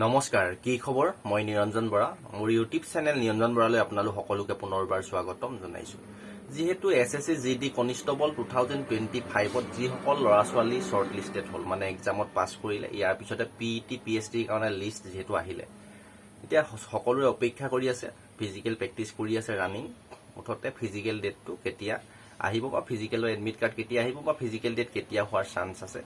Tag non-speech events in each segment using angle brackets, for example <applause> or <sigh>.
নমস্কাৰ কি খবৰ? মই নিৰঞ্জন বৰা। মোৰ ইউটিউব চেনেল নিৰঞ্জন বৰালৈ আপোনালোক সকলোকে পুনৰবাৰ স্বাগতম জনাইছো। যিহেতু S S C G D constable two thousand twenty ফাইভত যিসকল ল'ৰা ছোৱালী শ্বৰ্ট লিষ্টেড হ'ল মানে এক্সামত পাছ কৰিলে ইয়াৰ পিছতে P E T P H ডিৰ কাৰণে লিষ্ট যিহেতু আহিলে। এতিয়া সকলোৱে অপেক্ষা কৰি আছে ফিজিকেল প্ৰেক্টিচ কৰি আছে ৰানিং মুঠতে ফিজিকেল ডেটটো কেতিয়া আহিব বা ফিজিকেলৰ এডমিট কাৰ্ড কেতিয়া আহিব বা ফিজিকেল ডেট কেতিয়া হোৱাৰ চান্স আছে।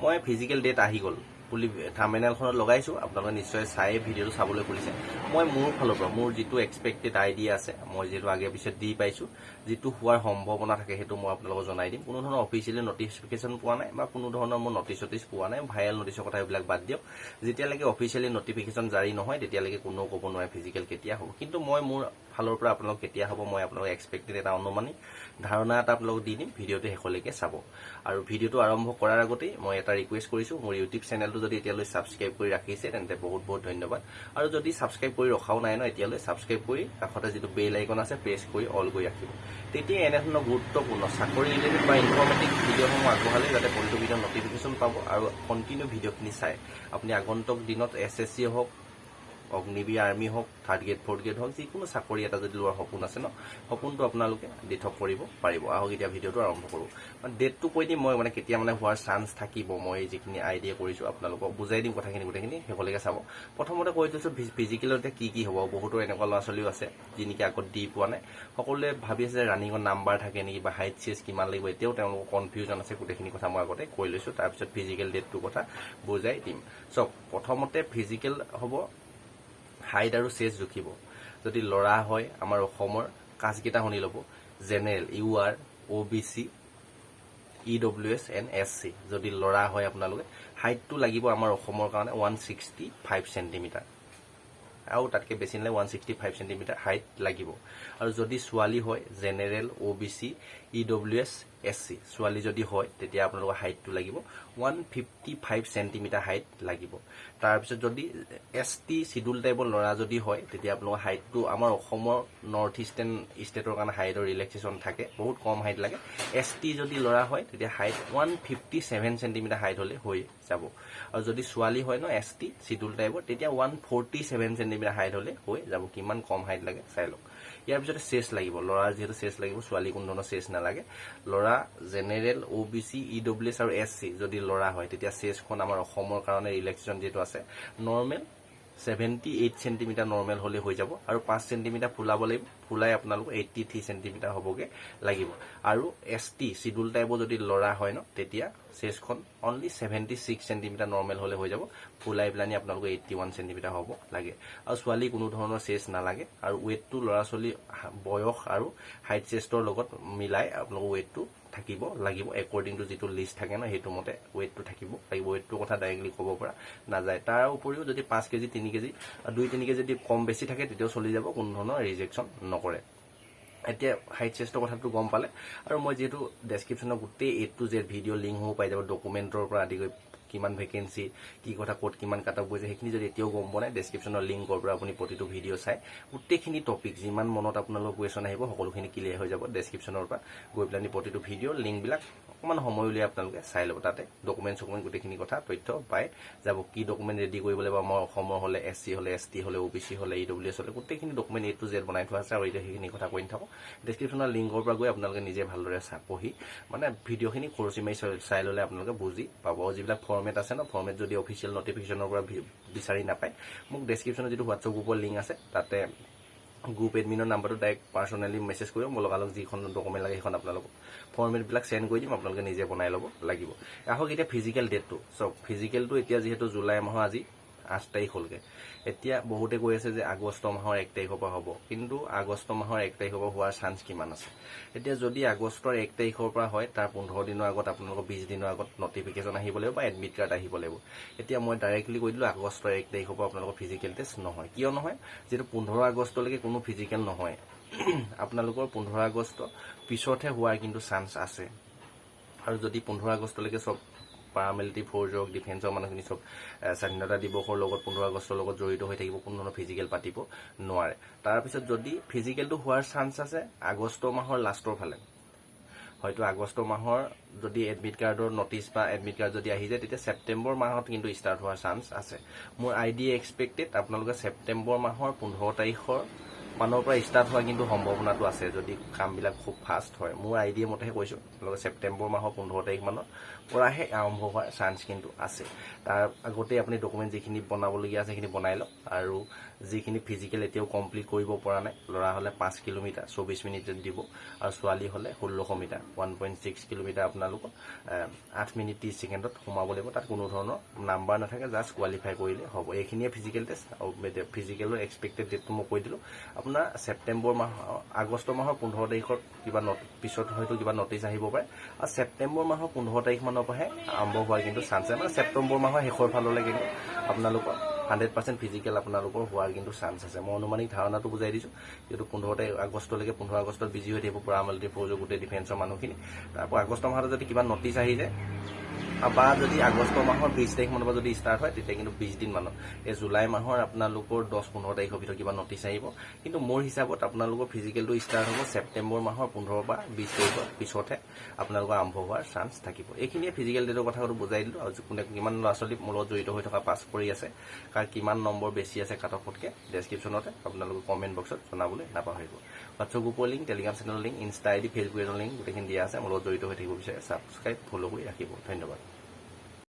মই ফিজিকেল ডেট আহি গ'ল। বুলি থাৰ্মিনেলখনত লগাইছোঁ। আপোনালোকে নিশ্চয় চাই ভিডিঅ'টো চাবলৈ খুলিছে। মই মোৰ ফালৰ পৰা, মোৰ যিটো এক্সপেক্টেড আইডিয়া আছে, মই যিহেতু আগে পিছত দি পাইছোঁ, যিটো হোৱাৰ সম্ভাৱনা থাকে সেইটো মই আপোনালোকক জনাই দিম। কোনো ধৰণৰ অফিচিয়েলি নটিফিকেশ্যন পোৱা নাই বা কোনো ধৰণৰ মোৰ নটিচ চটিচ পোৱা নাই ভাইৰেল নটিচৰ কথা এইবিলাক বাদ দিয়ক। যেতিয়ালৈকে অফিচিয়েলি নটিফিকেশ্যন জাৰি নহয়, তেতিয়ালৈকে কোনেও ক'ব নোৱাৰে ফিজিকেল কেতিয়া হ'ব। কিন্তু মই মোৰ ফালৰ পৰা আপোনালোক কেতিয়া হ'ব, মই আপোনালোক এক্সপেক্টেড এটা অনুমানিক ধাৰণা এটা আপোনালোকক দি দিম, ভিডিঅ'টো শেষলৈকে চাব। আৰু ভিডিঅ'টো আৰম্ভ কৰাৰ আগতেই মই এটা ৰিকুৱেষ্ট কৰিছোঁ, মোৰ ইউটিউব চেনেলটো যদি এতিয়ালৈ ছাবস্ক্ৰাইব কৰি ৰাখিছে তেন্তে বহুত বহুত ধন্যবাদ। আৰু যদি ছাবস্ক্ৰাইব কৰি ৰখাও নাই ন এতিয়ালৈ ছাবস্ক্ৰাইব কৰি কাষতে যিটো বেল আইকন আছে প্ৰেছ কৰি অল কৰি ৰাখিব। তেতিয়া এনেধৰণৰ গুৰুত্বপূৰ্ণ, চাকৰি ৰিলেটেড বা ইনফৰ্মেটিভ ভিডিঅ'সমূহ আগবঢ়ালে যাতে প্ৰতিটো ভিডিঅ' নটিফিকেশ্যন পাব আৰু কণ্টিনিউ ভিডিঅ'খিনি চাই। আপুনি আগন্তুক দিনত এছ এছ চি হওক অগ্নিবীৰ আৰ্মি হওক থাৰ্ড গ্ৰেড ফ'ৰ্থ গ্ৰেড হওক, যিকোনো চাকৰি এটা যদি লোৱাৰ সপোন আছে ন, সপোনটো আপোনালোকে দিঠক কৰিব পাৰিব। আহক এতিয়া ভিডিঅ'টো আৰম্ভ কৰোঁ। মানে ডেটটো কৈ দিম মই মানে কেতিয়া মানে হোৱাৰ চান্স থাকিব, মই যিখিনি আইডিয়া কৰিছোঁ আপোনালোকক বুজাই দিম কথাখিনি, গোটেইখিনি শেষলৈকে চাব। প্ৰথমতে কৈ থৈছোঁ ফিজিকেলত এতিয়া কি কি হ'ব, বহুতো এনেকুৱা ল'ৰা ছোৱালীও আছে, যি নেকি আগত দি পোৱা নাই। সকলোৱে ভাবি আছে যে ৰানিঙত নাম্বাৰ থাকে নেকি বা হাইট চেজ কিমান লাগিব, এতিয়াও তেওঁলোকৰ কনফিউজন আছে, গোটেইখিনি কথা মই আগতে কৈ লৈছোঁ। তাৰপিছত ফিজিকেল ডেটটোৰ কথা বুজাই দিম। চাওক প্ৰথমতে ফিজিকেল হ'ব হাইট আৰু চেজ জুখিব। যদি ল'ৰা হয় আমাৰ অসমৰ কাজকেইটা শুনি ল'ব। General U R O' B C E W S and S C. যদি ল'ৰা হয় আপোনালোকে হাইটটো লাগিব আমাৰ অসমৰ কাৰণে ওৱান ছিক্সটি ফাইভ চেণ্টিমিটাৰ। আৰু তাতকৈ বেছি নালাগে one sixty five centimetre height লাগিব। আৰু যদি ছোৱালী হয় general O' B C E W S S C ছোৱালী যদি হয়, তেতিয়া আপোনালোকৰ হাইটটো লাগিব one fifty five centimetre height লাগিব। তাৰপিছত যদি এছ টি চিডুল টাইপৰ ল'ৰা যদি হয়, তেতিয়া আপোনালোকৰ হাইটটো আমাৰ অসমৰ নৰ্থ ইষ্টাৰ্ণ ষ্টেটৰ কাৰণে হাইটৰ ৰিলেক্সেশ্যন থাকে, বহুত কম হাইট লাগে। এছ টি যদি ল'ৰা হয়, তেতিয়া height one fifty seven centimetre height হ'লে হৈ যাব। আৰু যদি ছোৱালী হয় ন এছ টি চিডুল টাইপৰ তেতিয়া one forty seven centimetre height হ'লে হৈ যাব। কিমান কম হাইট লাগে চাই লওক। ইয়াৰ পিছতে চেচ লাগিব। ল'ৰাৰ যিহেতু চেচ লাগিব ছোৱালী কোনো ধৰণৰ চেচ নালাগে। ল'ৰা general, O' B C, E W S আৰু এছ চি, যদি ল'ৰা হয়, তেতিয়া চেচখন আমাৰ অসমৰ কাৰণে ৰিলেক্সেশ্যন যিটো আছে। Normal seventy eight centimetre normal হ'লে হৈ যাব আৰু পাঁচ চেণ্টিমিটাৰ ফুলাব লাগিব ফুলাই আপোনালোক এইট্টি থ্ৰী চেণ্টিমিটাৰ হ'বগৈ লাগিব। আৰু এছ টি চিডুল টাইপৰ যদি ল'ৰা হয় ন, তেতিয়া চেচখন only seventy six centimetre normal হ'লে হৈ যাব, ফুলাই পেলানি আপোনালোকৰ এইট্টি ওৱান চেণ্টিমিটাৰ হ'ব লাগে। আৰু ছোৱালী কোনো ধৰণৰ চেচ নালাগে আৰু ৱেইটটো ল'ৰা ছোৱালী বয়স আৰু হাইট চেষ্টৰ লগত মিলাই আপোনালোকৰ ৱেইটটো থাকিব, লাগিব একৰ্ডিং টু যিটো লিষ্ট থাকে ন, সেইটো মতে ৱেইটটো থাকিব, লাগিব ৱেইটটোৰ কথা ডাইৰেক্টলি ক'ব পৰা, নাযায়। তাৰ উপৰিও যদি পাঁচ কেজি, তিনি কেজি দুই, তিনি কেজি যদি কম বেছি থাকে, তেতিয়াও চলি যাব, কোনো ধৰণৰ ৰিজেকশ্যন নকৰে। এতিয়া হাইট চেষ্টৰ কথাটো গম পালে, আৰু মই যিহেতু ডেছক্ৰিপশ্যনৰ গোটেই এ টু জেড ভিডিঅ' লিংকসমূহ পাই যাব ডকুমেণ্টৰ পৰা আদি কৰি কিমান ভেকেঞ্চি কি কথা ক'ত কিমান কাট অফ সেইখিনি যদি এতিয়াও গম পোৱা নাই ডেছক্ৰিপশ্যনৰ লিংকৰ পৰা আপুনি প্ৰতিটো ভিডিঅ' চাই গোটেইখিনি টপিক যিমান মনত আপোনালোকৰ কুৱেশ্যন আহিব, সকলোখিনি ক্লিয়াৰ হৈ যাব ডেছক্ৰিপশ্যনৰ পৰা। গৈ পেলাই প্ৰতিটো ভিডিঅ' লিংকবিলাক অকণমান সময় উলিয়াই আপোনালোকে চাই ল'ব তাতে। ডকুমেণ্ট চকুমেণ্ট গোটেইখিনি কথা, তথ্য পাই যাব। কি ডকুমেণ্ট ৰেডি কৰিব লাগিব, আমাৰ অসমৰ হ'লে এছ চি হ'লে এছ টি হ'লে অ' বি চি হ'লে ই ডব্লিউ এছ হ'লে, গোটেইখিনি ডকুমেণ্ট এ টু জেড বনাই থোৱা আছে আৰু এতিয়া সেইখিনি কথা কৈ নাথাকোঁ ডেছক্ৰিপশ্যনৰ লিংকৰ পৰা গৈ আপোনালোকে নিজে ভালদৰে পঢ়ি মানে ভিডিঅ'খিনি খৰচি মাৰি চাই ল'লে আপোনালোকে বুজি পাব। যিবিলাক ফৰ্মেট আছে ন? ফৰ্মেট যদি অফিচিয়েল নটিফিকেশ্যনৰ পৰা বিচাৰি নাপায়, মোক ডেছক্ৰিপশ্যনত যিটো হোৱাটছআপ গ্ৰুপৰ লিংক আছে, তাতে গ্ৰুপ এডমিনৰ নাম্বাৰটো ডাইৰেক্ট পাৰ্চনেলি মেছেজ কৰিব মই লগালগ যিখন ডকুমেণ্ট লাগে সেইখন আপোনালোকক। ফৰ্মেটবিলাক চেণ্ড কৰি দিম, আপোনালোকে নিজে বনাই ল'ব লাগিব। আহক এতিয়া ফিজিকেল ডেটটো চাওক ফিজিকেলটো এতিয়া যিহেতু জুলাই মাহৰ আজি আঠ তাৰিখ হ'লগৈ। এতিয়া বহুতে কৈ আছে যে আগষ্ট মাহৰ এক তাৰিখৰ পৰা হ'ব। কিন্তু আগষ্ট মাহৰ এক তাৰিখৰ পৰা হোৱাৰ চান্স কিমান আছে? এতিয়া যদি আগষ্টৰ এক তাৰিখৰ পৰা হয় তাৰ পোন্ধৰ দিনৰ আগত আপোনালোকৰ বিছ দিনৰ আগত নটিফিকেশ্যন আহিব লাগিব বা এডমিট কাৰ্ড আহিব লাগিব। এতিয়া মই ডাইৰেক্টলি কৈ দিলোঁ আগষ্টৰ এক তাৰিখৰ পৰা আপোনালোকৰ ফিজিকেল টেষ্ট নহয়। কিয় নহয়? যিহেতু পোন্ধৰ আগষ্টলৈকে কোনো ফিজিকেল নহয়। <clears throat> আপোনালোকৰ পোন্ধৰ আগষ্ট পিছতহে হোৱাৰ কিন্তু চান্স আছে। আৰু যদি পোন্ধৰ আগষ্টলৈকে চব পাৰামিলিটাৰী ফ'ৰ্চ হওক ডিফেন্সৰ মানুহখিনি চব স্বাধীনতা দিৱসৰ লগত, পোন্ধৰ আগষ্টৰ লগত জড়িত হৈ থাকিব, কোনো ধৰণৰ ফিজিকেল পাতিব নোৱাৰে। তাৰপিছত যদি ফিজিকেলটো হোৱাৰ চান্স আছে, আগষ্ট মাহৰ লাষ্টৰ ফালে। হয়তো আগষ্ট মাহৰ যদি এডমিট কাৰ্ডৰ নটিচ বা এডমিট কাৰ্ড যদি আহি যায়, তেতিয়া ছেপ্টেম্বৰ মাহত কিন্তু ষ্টাৰ্ট হোৱাৰ চান্স আছে। মোৰ আই ডি এক্সপেক্টেড আপোনালোকে ছেপ্টেম্বৰ মাহৰ পোন্ধৰ তাৰিখৰ মানৰ পৰা ষ্টাৰ্ট হোৱা কিন্তু সম্ভাৱনাটো আছে যদি কামবিলাক খুব ফাষ্ট হয়। মোৰ আই ডি মতেহে কৈছোঁ আপোনালোকে ছেপ্টেম্বৰ মাহৰ পোন্ধৰ তাৰিখ মানৰ পৰাহে আৰম্ভ হোৱাৰ চান্স কিন্তু আছে। তাৰ আগতে আপুনি ডকুমেণ্ট যিখিনি বনাবলগীয়া আছে সেইখিনি বনাই লওক আৰু যিখিনি ফিজিকেল এতিয়াও কমপ্লিট কৰিব পৰা নাই ল'ৰা হ'লে পাঁচ কিলোমিটাৰ চৌবিছ মিনিটত দিব আৰু ছোৱালী হ'লে ষোল্লশ metre one point six kilometre আপোনালোকক এহ, আঠ মিনিট ত্ৰিছ ছেকেণ্ডত সোমাব লাগিব। তাত কোনো ধৰণৰ নাম্বাৰ নাথাকে জাষ্ট কোৱালিফাই কৰিলে হ'ব। এইখিনিয়ে ফিজিকেল টেষ্ট আৰু ফিজিকেলৰ এক্সপেক্টেড ডেটটো মই কৈ দিলোঁ। আপোনাৰ ছেপ্টেম্বৰ মাহ, আগষ্ট মাহৰ পোন্ধৰ তাৰিখত কিবা পিছত হয়তো কিবা নটিচ আহিব পাৰে। আৰু ছেপ্টেম্বৰ মাহৰ পোন্ধৰ তাৰিখ মানৰ পৰাহে আৰম্ভ হোৱাৰ কিন্তু চান্স আছে। মানে ছেপ্টেম্বৰ মাহৰ শেষৰ ফাললৈ কিন্তু আপোনালোকৰ হাণ্ড্ৰেড পাৰ্চেণ্ট ফিজিকেল আপোনালোকৰ হোৱাৰ কিন্তু চান্স আছে। মই অনুমানিক ধাৰণাটো বুজাই দিছোঁ। যিহেতু পোন্ধৰ তাৰিখ, আগষ্টলৈকে পোন্ধৰ আগষ্টত বিজি হৈ থাকিব পৰা মাল্টি ফৌজৰ গোটেই ডিফেন্সৰ মানুহখিনি। তাৰপৰা আগষ্ট মাহত যদি কিবা নটিচ আহি যায় বা যদি আগষ্ট মাহৰ বিছ তাৰিখ মানৰ পৰা যদি ষ্টাৰ্ট হয়, তেতিয়া কিন্তু বিছ দিন মানত। এই জুলাই মাহৰ আপোনালোকৰ দহ, পোন্ধৰ তাৰিখৰ ভিতৰত কিবা নটিচ আহিব। কিন্তু মোৰ হিচাপত আপোনালোকৰ ফিজিকেলটো ষ্টাৰ্ট হ'ব ছেপ্টেম্বৰ মাহৰ পোন্ধৰ বা বিছ তাৰিখৰ পিছতহে আপোনালোকৰ আৰম্ভ হোৱাৰ চান্স থাকিব। এইখিনিয়ে ফিজিকেল ডেটৰ কথাটো বুজাই দিলোঁ। আৰু কোনে কিমান ল'ৰা ছোৱালী মোৰ লগত জড়িত হৈ থকা পাছ কৰি আছে, কাৰ কিমান নম্বৰ বেছি আছে কাট অফতকৈ ডেছক্ৰিপশ্যনতে আপোনালোকে কমেণ্ট বক্সত জনাবলৈ নাপাহৰিব। হোৱাটছআপ গ্ৰুপৰ লিংক টেলিগ্ৰাম চেনেলৰ লিংক ইনষ্টা আই ডি ফেচবুকৰ লিংক গোটেইখিনি দিয়া আছে। মোৰ লগত জড়িত হৈ থাকিব বিচাৰে ছাবস্ক্ৰাইব ফ'ল' কৰি ৰাখিব। ধন্যবাদ।